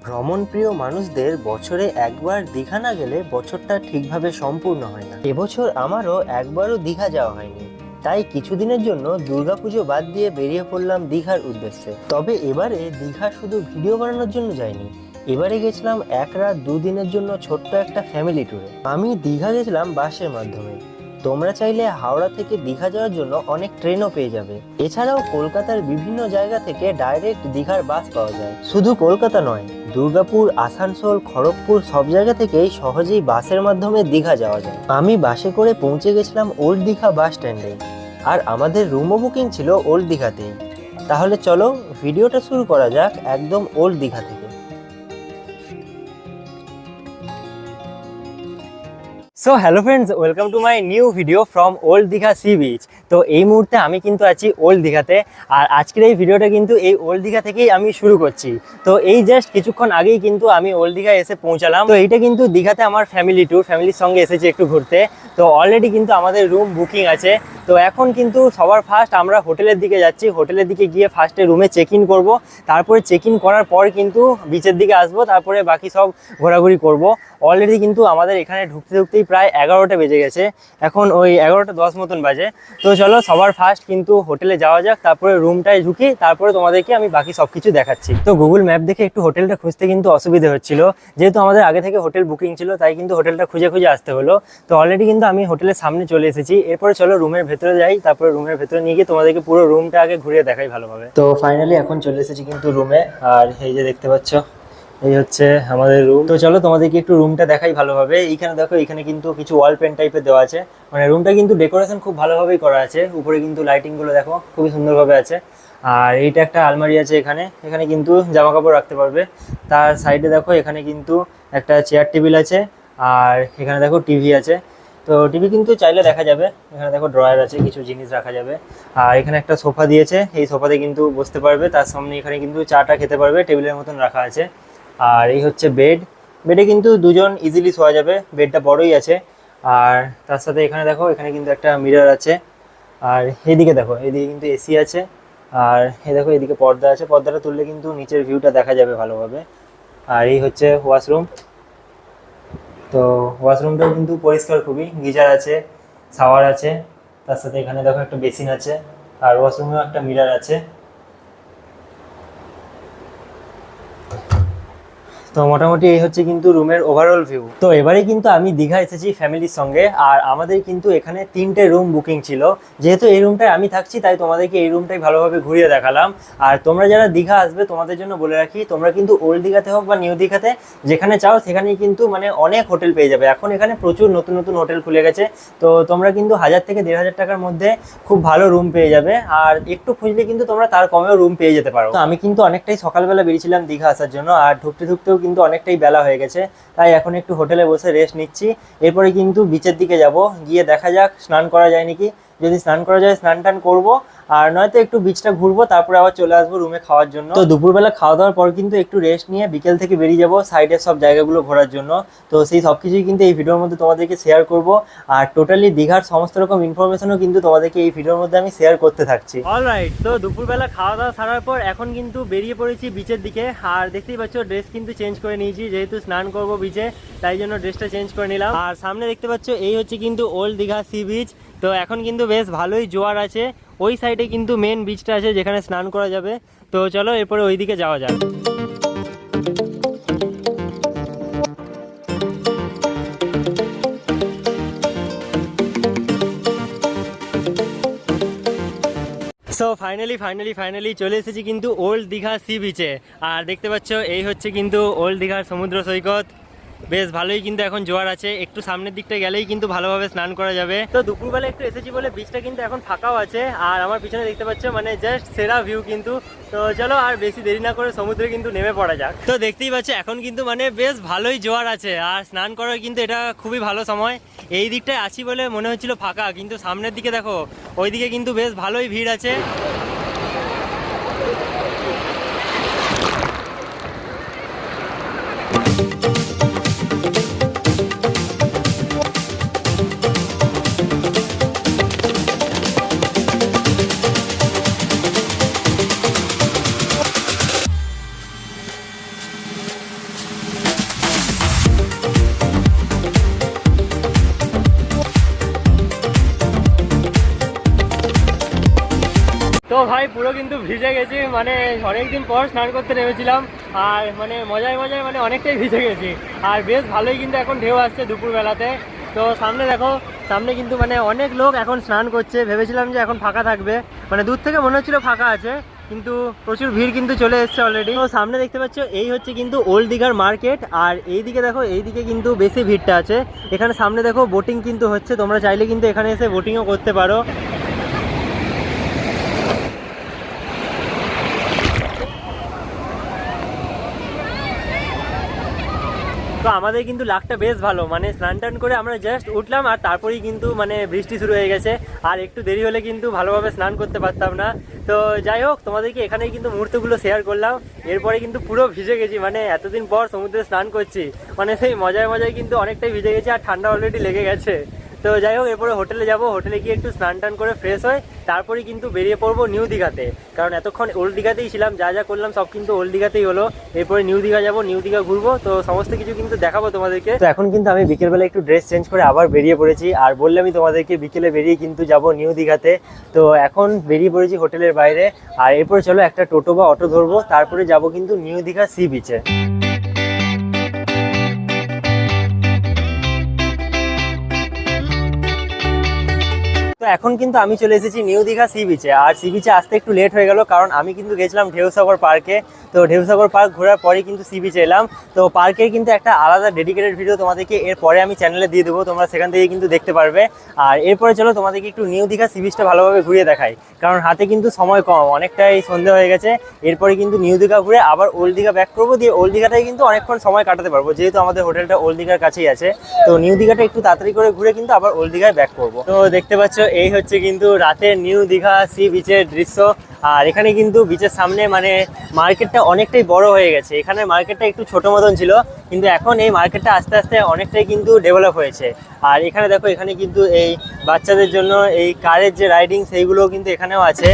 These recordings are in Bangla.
ভ্রমণপ্রিয় মানুষদের বছরে একবার দীঘা না গেলে বছরটা ঠিকভাবে সম্পূর্ণ হয় না। এবছর আমারও একবারও দীঘা যাওয়া হয়নি। তাই কিছুদিনের জন্য দুর্গাপুজো বাদ দিয়ে বেরিয়ে পড়লাম দীঘার উদ্দেশ্যে। তবে এবারে দীঘা শুধু ভিডিও বানানোর জন্য যাইনি। এবারে গেছিলাম এক রাত দুদিনের জন্য ছোট্ট একটা ফ্যামিলি ট্যুরে আমি দীঘা গেছিলাম বাসের মাধ্যমে। তোমরা চাইলে হাওড়া থেকে দীঘা যাওয়ার জন্য অনেক ট্রেনও পেয়ে যাবে। এছাড়াও কলকাতার বিভিন্ন জায়গা থেকে ডাইরেক্ট দীঘার বাস পাওয়া যায়। শুধু কলকাতা নয়, দুর্গাপুর, আসানসোল, খড়গপুর সব জায়গা থেকেই সহজেই বাসের মাধ্যমে দীঘা যাওয়া যায়। আমি বাসে করে পৌঁছে গেছিলাম ওল্ড দীঘা বাস স্ট্যান্ডে আর আমাদের রুমও বুকিং ছিল ওল্ড দীঘাতেই তাহলে চলো ভিডিওটা শুরু করা যাক একদম ওল্ড দীঘা থেকে। So hello friends welcome to my new video from old Digha sea beach তো এই মুহূর্তে আমি কিন্তু আছি ওল্ড দীঘাতে আর আজকের এই ভিডিওটা কিন্তু এই ওল্ড দীঘা থেকেই আমি শুরু করছি। তো এই জাস্ট কিছুক্ষণ আগেই কিন্তু আমি ওল্ড দীঘা এসে পৌঁছালাম। তো এইটা কিন্তু দীঘাতে আমার ফ্যামিলি ট্যুর ফ্যামিলির সঙ্গে এসেছি একটু ঘুরতে। তো অলরেডি কিন্তু আমাদের রুম বুকিং আছে। তো এখন কিন্তু সবার ফার্স্ট আমরা হোটেলের দিকে যাচ্ছি। হোটেলের দিকে গিয়ে ফার্স্টে রুমে চেক ইন করব। তারপরে চেক ইন করার পর কিন্তু বিচের দিকে আসব। তারপরে বাকি সব ঘোরাঘুরি করব। অলরেডি কিন্তু আমাদের এখানে ঢুকতে ঢুকতেই প্রায় এগারোটা বেজে গেছে। এখন ওই এগারোটা দশ মতন বাজে। তো চলো সবার ফার্স্ট কিন্তু হোটেলে যাওয়া যাক, তারপরে রুমটায় ঢুকি, তারপরে তোমাদেরকে আমি বাকি সব কিছু দেখাচ্ছি। তো গুগল ম্যাপ দেখে একটু হোটেলটা খুঁজতে কিন্তু অসুবিধে হচ্ছিল। যেহেতু আমাদের আগে থেকে হোটেল বুকিং ছিল, তাই কিন্তু হোটেলটা খুঁজে খুঁজে আসতে হলো। তো অলরেডি কিন্তু আমি হোটেলের সামনে চলে এসেছি। এরপরে চলো রুমের ভেতরে যাই, তারপরে রুমের ভেতরে নিয়ে গিয়ে তোমাদেরকে পুরো রুমটা আগে ঘুরিয়ে দেখাই ভালোভাবে। তো ফাইনালি এখন চলে এসেছি কিন্তু রুমে আর এই যে দেখতে পাচ্ছ এই হচ্ছে আমাদের রুম তো চলো তোমাদেরকে একটু রুমটা দেখাই ভালোভাবে। এইখানে দেখো এখানে কিন্তু কিছু ওয়াল পেন টাইপের দেওয়া আছে। মানে রুমটা কিন্তু ডেকোরেশন খুব ভালোভাবেই করা আছে। উপরে কিন্তু লাইটিংগুলো দেখো, খুবই সুন্দরভাবে আছে। আর এইটা একটা আলমারি আছে এখানে। এখানে কিন্তু জামা কাপড় রাখতে পারবে। তার সাইডে দেখো, এখানে কিন্তু একটা চেয়ার টেবিল আছে। আর এখানে দেখো টিভি আছে। তো টিভি কিন্তু চাইলে দেখা যাবে। এখানে দেখো ড্রয়ার আছে, কিছু জিনিস রাখা যাবে। আর এখানে একটা সোফা দিয়েছে। এই সোফাতে কিন্তু বসতে পারবে। তার সামনে এখানে কিন্তু চাটা খেতে পারবে। টেবিলের মতন রাখা আছে। আর এই হচ্ছে বেড বেডে কিন্তু দুজন ইজিলি শোয়া যাবে বেডটা বড়ই আছে। আর তার সাথে এখানে দেখো, এখানে কিন্তু একটা মিরর আছে। আর এদিকে দেখো, এদিকে কিন্তু এসি আছে। আর এ দেখো, এদিকে পর্দা আছে। পর্দাটা তুললে কিন্তু নিচের ভিউটা দেখা যাবে ভালোভাবে। আর এই হচ্ছে ওয়াশরুম তো ওয়াশরুমটাও কিন্তু পরিষ্কার খুবই। গিজার আছে শাওয়ার আছে। তার সাথে এখানে দেখো একটা বেসিন আছে। আর ওয়াশরুমেও একটা মিরার আছে। তো মোটামুটি এই হচ্ছে কিন্তু রুমের ওভারঅল ভিউ তো এবারে কিন্তু আমি দীঘা এসেছি ফ্যামিলির সঙ্গে, আর আমাদের কিন্তু এখানে তিনটে রুম বুকিং ছিল। যেহেতু এই রুমটায় আমি থাকছি, তাই তোমাদেরকে এই রুমটাই ভালোভাবে ঘুরিয়ে দেখালাম। আর তোমরা যারা দীঘা আসবে, তোমাদের জন্য বলে রাখি, তোমরা কিন্তু ওল্ড দীঘাতে হোক বা নিউ দীঘাতে, যেখানে চাও সেখানেই কিন্তু মানে অনেক হোটেল পেয়ে যাবে। এখন এখানে প্রচুর নতুন নতুন হোটেল খুলে গেছে। তো তোমরা কিন্তু হাজার থেকে দেড় হাজার টাকার মধ্যে খুব ভালো রুম পেয়ে যাবে। আর একটু খুঁজলে কিন্তু তোমরা তার কমেও রুম পেয়ে যেতে পারো। তো আমি কিন্তু অনেকটাই সকালবেলা বেরিয়েছিলাম দীঘা আসার জন্য, আর ঢুকতে ঢুকতেও কিন্তু অনেকটাই বেলা হয়ে গেছে। তাই এখন একটু হোটেলে বসে রেস্ট নিচ্ছি। এরপরে কিন্তু বিচের দিকে যাব। গিয়ে দেখা যাক, স্নান করা যায় নাকি? যদি স্নান করা যায় স্নান টান করব। আর নয়তো একটু বিচটা ঘুরবো তারপরে আবার চলে আসব রুমে খাওয়ার জন্য। তো দুপুরবেলা খাওয়া দাওয়ার পর কিন্তু একটু রেস্ট নিয়ে বিকেল থেকে বেরিয়ে যাব সাইডের সব জায়গাগুলো ঘোরার জন্য। তো সেই সব কিছুই কিন্তু এই ভিডিওর মধ্যে তোমাদেরকে শেয়ার করব। আর টোটালি দীঘার সমস্ত রকম ইনফরমেশনও কিন্তু তোমাদেরকে এই ভিডিওর মধ্যে আমি শেয়ার করতে থাকছি। অলরাইট তো দুপুরবেলা খাওয়া দাওয়া সারার পর এখন কিন্তু বেরিয়ে পড়েছি বিচের দিকে। আর দেখতেই পাচ্ছ ড্রেস কিন্তু চেঞ্জ করে নিয়েছি যেহেতু স্নান করব বিচে তাই জন্য ড্রেসটা চেঞ্জ করে নিলাম। আর সামনে দেখতে পাচ্ছ এই হচ্ছে কিন্তু ওল্ড দীঘা সি বিচ তো এখন কিন্তু বেশ ভালোই জোয়ার আছে। ওই সাইডে কিন্তু মেন বিচটা আছে যেখানে স্নান করা যাবে। তো চলো এরপরে ওই দিকে যাওয়া যাক। সো ফাইনালি ফাইনালি ফাইনালি চলে এসেছি কিন্তু ওল্ড দীঘা সি বিচে আর দেখতে পাচ্ছ, এই হচ্ছে কিন্তু ওল্ড দীঘার সমুদ্র সৈকত। বেশ, ভালোই কিন্তু এখন জোয়ার আছে। একটু সামনের দিকটা গেলেই কিন্তু ভালোভাবে স্নান করা যাবে। তো দুপুরবেলা একটু এসেছি বলে বিচটা কিন্তু এখন ফাঁকাও আছে। আর আমার পিছনে দেখতে পাচ্ছ মানে জাস্ট সেরা ভিউ কিন্তু। তো চলো, আর বেশি দেরি না করে সমুদ্রে কিন্তু নেমে পড়া যাক। তো দেখতেই পাচ্ছ, এখন কিন্তু মানে বেশ ভালোই জোয়ার আছে। আর স্নান করার কিন্তু এটা খুবই ভালো সময়। এই দিকটায় আছি বলে মনে হচ্ছিল ফাঁকা, কিন্তু সামনের দিকে দেখো, ওইদিকে কিন্তু বেশ ভালোই ভিড় আছে। তো ভাই, পুরো কিন্তু ভিজে গেছি মানে অনেকদিন পর স্নান করতে নেমেছিলাম, আর মানে মজায় মজায় মানে অনেকটাই ভিজে গেছি। আর বেশ ভালোই কিন্তু এখন ঢেউ আসছে দুপুরবেলাতে। তো সামনে দেখো, সামনে কিন্তু মানে অনেক লোক এখন স্নান করছে। ভেবেছিলাম যে এখন ফাঁকা থাকবে। মানে দূর থেকে মনে হচ্ছিল ফাঁকা আছে, কিন্তু প্রচুর ভিড় কিন্তু চলে এসছে অলরেডি তো সামনে দেখতে পাচ্ছ, এই হচ্ছে কিন্তু ওল্ড দিঘার মার্কেট আর এই দিকে দেখো এই দিকে কিন্তু বেশি ভিড়টা আছে। এখানে সামনে দেখো বোটিং কিন্তু হচ্ছে। তোমরা চাইলে কিন্তু এখানে এসে বোটিংও করতে পারো। তো আমাদের কিন্তু লাকটা বেশ ভালো। মানে স্নান টান করে আমরা জাস্ট উঠলাম আর তারপরেই কিন্তু মানে বৃষ্টি শুরু হয়ে গেছে। আর একটু দেরি হলে কিন্তু ভালোভাবে স্নান করতে পারতাম না। তো যাই হোক, তোমাদেরকে এখানেই কিন্তু মুহূর্তগুলো শেয়ার করলাম। এরপরে কিন্তু পুরো ভিজে গেছি। মানে এতদিন পর সমুদ্রে স্নান করছি। মানে সেই মজায় মজায় কিন্তু অনেকটাই ভিজে গেছি আর ঠান্ডা অলরেডি লেগে গেছে। তো যাই হোক, এরপরে হোটেলে যাব। হোটেলে গিয়ে একটু স্নান টান করে ফ্রেশ হয় তারপরে কিন্তু বেরিয়ে পড়ব নিউ দীঘাতে। কারণ এতক্ষণ ওল্ড দীঘাতেই ছিলাম, যা যা করলাম সব কিন্তু ওল্ড দীঘাতেই হলো। এরপরে নিউ দীঘা যাব, নিউ দীঘা ঘুরবো, তো সমস্ত কিছু কিন্তু দেখাবো তোমাদেরকে। তো এখন কিন্তু আমি বিকেলবেলা একটু ড্রেস চেঞ্জ করে আবার বেরিয়ে পড়েছি। আর বললামই তোমাদেরকে বিকেলে বেরিয়ে কিন্তু যাব নিউ দীঘাতে। তো এখন বেরিয়ে পড়েছি হোটেলের বাইরে। আর এরপরে চলো একটা টোটো বা অটো ধরবো, তারপরে যাব কিন্তু নিউ দীঘা সি বিচে তো এখন কিন্তু আমি চলে এসেছি নিউ দীঘা সি বিচে আর সি বিচে আসতে একটু লেট হয়ে গেল, কারণ আমি কিন্তু গেছিলাম ঢেউসাগর পার্কে তো ঢেউসাগর পার্ক ঘোরার পরে কিন্তু সি বিচে এলাম। তো পার্কের কিন্তু একটা আলাদা ডেডিকেটেড ভিডিও তোমাদেরকে এরপরে আমি চ্যানেলে দিয়ে দেবো, তোমরা সেখান থেকে কিন্তু দেখতে পারবে। আর এরপরে চলো তোমাদেরকে একটু নিউ দীঘা সি বিচটা ভালোভাবে ঘুরিয়ে দেখাই। কারণ হাতে কিন্তু সময় কম, অনেকটাই সন্ধে হয়ে গেছে। এরপরে কিন্তু নিউ দীঘা ঘুরে আবার ওল্ড দীঘা ব্যাক করব, দিয়ে ওল্ড দীঘাটাই কিন্তু অনেকক্ষণ সময় কাটাতে পারব, যেহেতু আমাদের হোটেলটা ওল্ড দীঘার কাছেই আছে। তো নিউ দীঘাটা একটু তাড়াতাড়ি করে ঘুরে কিন্তু আবার ওল্ড দীঘায় ব্যাক করব। তো দেখতে পাচ্ছ এই হচ্ছে কিন্তু রাতের নিউ দীঘা সি বিচের দৃশ্য। আর এখানে কিন্তু বিচের সামনে মানে মার্কেটটা অনেকটাই বড় হয়ে গেছে। এখানে মার্কেটটা একটু ছোট মতন ছিল, কিন্তু এখন এই মার্কেটটা আস্তে আস্তে অনেকটাই কিন্তু ডেভেলপ হয়েছে। আর এখানে দেখো, এখানে কিন্তু এই বাচ্চাদের জন্য এই কারের যে রাইডিং সেইগুলো কিন্তু এখানেও আছে।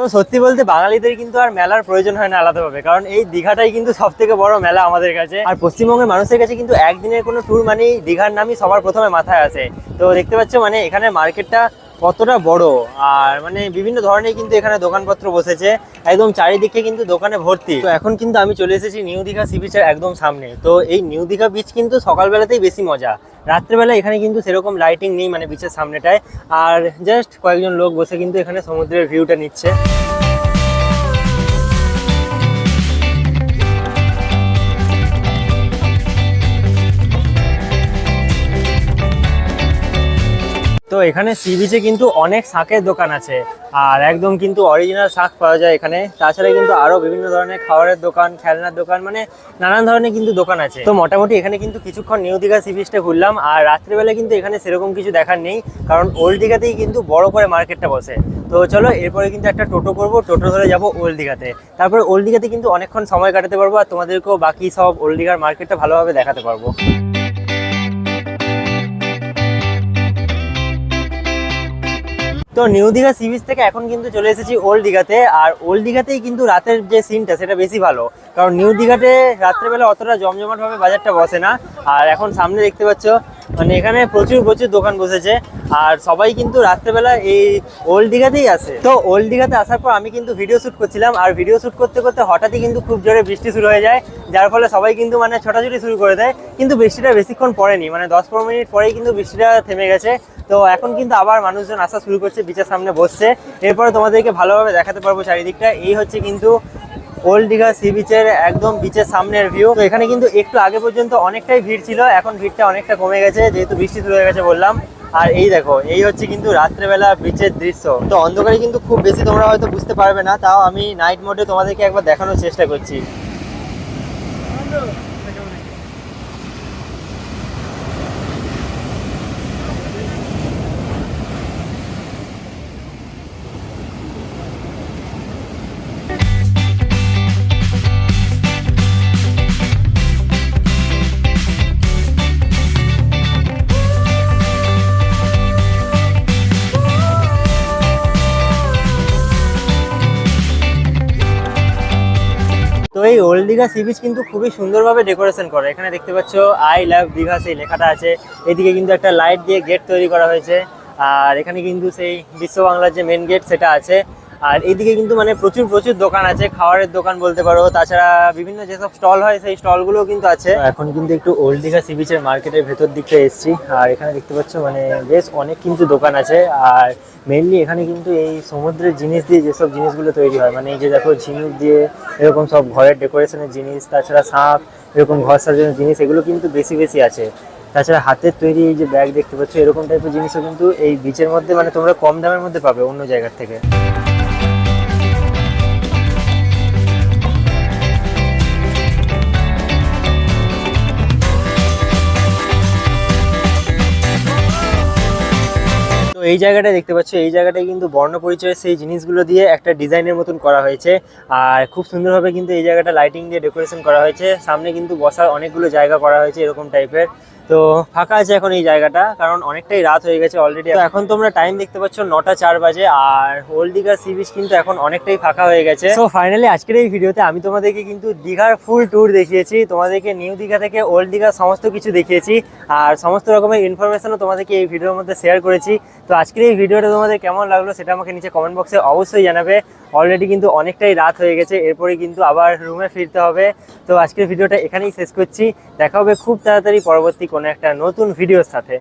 তো সত্যি বলতে বাঙালিদের কিন্তু আর মেলার প্রয়োজন হয় না আলাদাভাবে, কারণ এই দীঘাটাই কিন্তু সব থেকে বড় মেলা আমাদের কাছে। আর পশ্চিমবঙ্গের মানুষের কাছে কিন্তু একদিনের কোনো ট্যুর মানেই দীঘার নামই সবার প্রথমে মাথায় আসে। তো দেখতে পাচ্ছ মানে এখানে মার্কেটটা কতটা বড়? আর মানে বিভিন্ন ধরনের কিন্তু এখানে দোকানপত্র বসেছে, একদম চারিদিকে কিন্তু দোকানে ভর্তি। তো এখন কিন্তু আমি চলে এসেছি নিউ দীঘা সি বিচের একদম সামনে। তো এই নিউ দীঘা বিচ কিন্তু সকালবেলাতেই বেশি মজা। রাত্রেবেলা এখানে কিন্তু সেরকম লাইটিং নেই মানে বিচের সামনেটায়। আর জাস্ট কয়েকজন লোক বসে কিন্তু এখানে সমুদ্রের ভিউটা নিচ্ছে। তো এখানে সি বিচে কিন্তু অনেক শাকের দোকান আছে। আর একদম কিন্তু অরিজিনাল শাক পাওয়া যায় এখানে। তাছাড়া কিন্তু আরও বিভিন্ন ধরনের খাবারের দোকান, খেলনার দোকান মানে নানান ধরনের কিন্তু দোকান আছে। তো মোটামুটি এখানে কিন্তু কিছুক্ষণ নিউ দীঘা সি বিচটা ঘুরলাম। আর রাত্রিবেলা কিন্তু এখানে সেরকম কিছু দেখার নেই। কারণ ওল্ড দীঘাতেই কিন্তু বড় করে মার্কেটটা বসে। তো চলো, এরপরে কিন্তু একটা টোটো করব। টোটো ধরে যাব ওল্ড দীঘাতে। তারপরে ওল্ড দীঘাতে কিন্তু অনেকক্ষণ সময় কাটাতে পারব। আর তোমাদেরকেও বাকি সব ওল্ড দীঘার মার্কেটটা ভালোভাবে দেখাতে পারব। তো নিউ দীঘা সি বিচ থেকে এখন কিন্তু চলে এসেছি ওল্ড দীঘাতে। আর ওল্ড দীঘাতেই কিন্তু রাতের যে সিনটা সেটা বেশি ভালো। কারণ নিউ দীঘাতে রাত্রেবেলা অতটা জমজমাটভাবে বাজারটা বসে না। আর এখন সামনে দেখতে পাচ্ছ মানে এখানে প্রচুর প্রচুর দোকান বসেছে। আর সবাই কিন্তু রাত্রেবেলা এই ওল্ড দীঘাতেই আসে। তো ওল্ড দীঘাতে আসার পর আমি কিন্তু ভিডিও শ্যুট করছিলাম। আর ভিডিও শ্যুট করতে করতে হঠাৎই কিন্তু খুব জোরে বৃষ্টি শুরু হয়ে যায়। যার ফলে সবাই কিন্তু মানে ছোটাছুটি শুরু করে দেয়। কিন্তু বৃষ্টিটা বেশিক্ষণ পড়েনি। মানে দশ পনেরো মিনিট পরেই কিন্তু বৃষ্টিটা থেমে গেছে। তো এখন কিন্তু আবার মানুষজন আসা শুরু করছে বিচের সামনে বসছে। এরপরে তোমাদেরকে ভালোভাবে দেখাতে পারব চারিদিকটা। এই হচ্ছে কিন্তু ওল্ড দীঘা সি বিচের একদম বিচের সামনের ভিউ তো এখানে কিন্তু একটু আগে পর্যন্ত অনেকটাই ভিড় ছিল। এখন ভিড়টা অনেকটা কমে গেছে, যেহেতু বৃষ্টি শুরু হয়ে গেছে বললাম। আর এই দেখো, এই হচ্ছে কিন্তু রাত্রেবেলা বিচের দৃশ্য। তো অন্ধকারে কিন্তু খুব বেশি তোমরা হয়তো বুঝতে পারবে না, তাও আমি নাইট মোডে তোমাদেরকে একবার দেখানোর চেষ্টা করছি। এই ওল্ড দীঘা সি বিচ কিন্তু খুবই সুন্দরভাবে ডেকোরেশন করে। এখানে দেখতে পাচ্ছ আই লাভ দীঘা সেই লেখাটা আছে। এদিকে কিন্তু একটা লাইট দিয়ে গেট তৈরি করা হয়েছে। আর এখানে কিন্তু সেই বিশ্ব বাংলার যে মেন গেট সেটা আছে। আর এইদিকে কিন্তু মানে প্রচুর প্রচুর দোকান আছে খাওয়ারের দোকান বলতে পারো। তাছাড়া বিভিন্ন যেসব স্টল হয়, সেই স্টলগুলোও কিন্তু আছে। এখন কিন্তু একটু ওল্ড দীঘা সি বিচের মার্কেটের ভেতর দিকটা এসেছি। আর এখানে দেখতে পাচ্ছ মানে বেশ অনেক কিন্তু দোকান আছে। আর মেনলি এখানে কিন্তু এই সমুদ্রের জিনিস দিয়ে যেসব জিনিসগুলো তৈরি হয় মানে এই যে দেখো ঝিনুক দিয়ে এরকম সব ঘরের ডেকোরেশনের জিনিস, তাছাড়া সাপ, এরকম ঘর সাজানোর জিনিস, এগুলো কিন্তু বেশি বেশি আছে। তাছাড়া হাতের তৈরি এই যে ব্যাগ দেখতে পাচ্ছ, এরকম টাইপের জিনিসও কিন্তু এই বিচের মধ্যে মানে তোমরা কম দামের মধ্যে পাবে অন্য জায়গার থেকে। তো এই জায়গাটা দেখতে পাচ্ছ, এই জায়গাটায় কিন্তু বর্ণ পরিচয় সেই জিনিসগুলো দিয়ে একটা ডিজাইনের মতন করা হয়েছে। আর খুব সুন্দরভাবে কিন্তু এই জায়গাটা লাইটিং দিয়ে ডেকোরেশন করা হয়েছে। সামনে কিন্তু বসার অনেকগুলো জায়গা করা হয়েছে এরকম টাইপের তো ফাঁকা আছে এখন এই জায়গাটা, কারণ অনেকটাই রাত হয়ে গেছে অলরেডি এখন তোমরা টাইম দেখতে পাচ্ছ নটা চার বাজে, আর ওল্ড দীঘা সি বিচ কিন্তু এখন অনেকটাই ফাঁকা হয়ে গেছে। তো ফাইনালি আজকের এই ভিডিওতে আমি তোমাদেরকে কিন্তু দীঘার ফুল ট্যুর দেখিয়েছি, তোমাদেরকে নিউ দীঘা থেকে ওল্ড দীঘা সমস্ত কিছু দেখিয়েছি, আর সমস্ত রকমের ইনফরমেশনও তোমাদেরকে এই ভিডিওর মধ্যে শেয়ার করেছি। তো আজকের এই ভিডিওটা তোমাদের কেমন লাগল সেটা আমাকে নিচে কমেন্ট বক্সে অবশ্যই জানাবে। অলরেডি কিন্তু অনেকটাই রাত হয়ে গেছে, এরপরে কিন্তু আবার রুমে ফিরতে হবে। তো আজকের ভিডিওটা এখানেই শেষ করছি। দেখা হবে খুব তাড়াতাড়ি পরবর্তী কোনো একটা নতুন ভিডিওর সাথে।